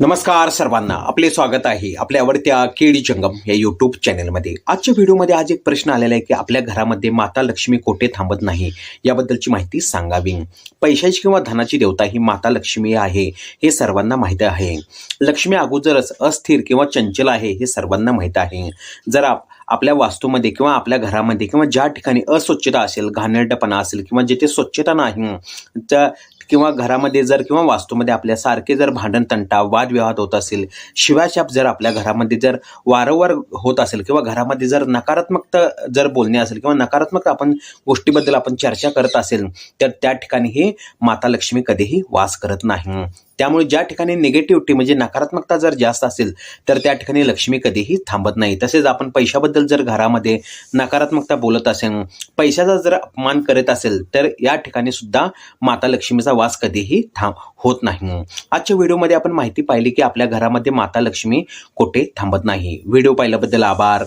नमस्कार सर्वांना आपले स्वागत आहे आपल्या आवडत्या केडी जंगम या यूट्यूब चॅनलमध्ये आजच्या व्हिडिओमध्ये आज एक प्रश्न आलेला आहे की आपल्या घरामध्ये माता लक्ष्मी कोठे थांबत नाही याबद्दलची माहिती सांगावी. पैशाची किंवा धनाची देवता ही माता लक्ष्मी आहे हे सर्वांना माहीत आहे. लक्ष्मी अगोदरच अस्थिर किंवा चंचल आहे हे सर्वांना माहीत आहे. जर आप आपल्या वास्तूमध्ये किंवा आपल्या घरामध्ये किंवा ज्या ठिकाणी अस्वच्छता असेल घाणेरडेपणा असेल किंवा जिथे स्वच्छता नाही त्या किंवा घरामध्ये जर किंवा वास्तूमध्ये आपल्या सारखे जर भांडण तंटा वादविवाद होत असेल शिवाशाप जर आपल्या घरामध्ये जर वारंवार होत असेल किंवा घरामध्ये जर नकारात्मकता जर बोलणे असेल किंवा नकारात्मक आपण गोष्टीबद्दल आपण चर्चा करत असेल तर त्या ठिकाणी ही माता लक्ष्मी कधीही वास करत नाही. त्यामुळे ज्या ठिकाणी निगेटिव्हिटी म्हणजे नकारात्मकता जर जास्त असेल तर त्या ठिकाणी लक्ष्मी कधीही थांबत नाही. तसेच आपण पैशाबद्दल जर घरामध्ये नकारात्मकता बोलत असेल पैशाचा जर अपमान करत असेल तर या ठिकाणी सुद्धा माता लक्ष्मीचा प्रवास कधीही थांब होत नाही आजच्या व्हिडिओमध्ये आपण माहिती पाहिली की आपल्या घरामध्ये माता लक्ष्मी कोठे थांबत नाही. व्हिडिओ पाहिल्याबद्दल आभार.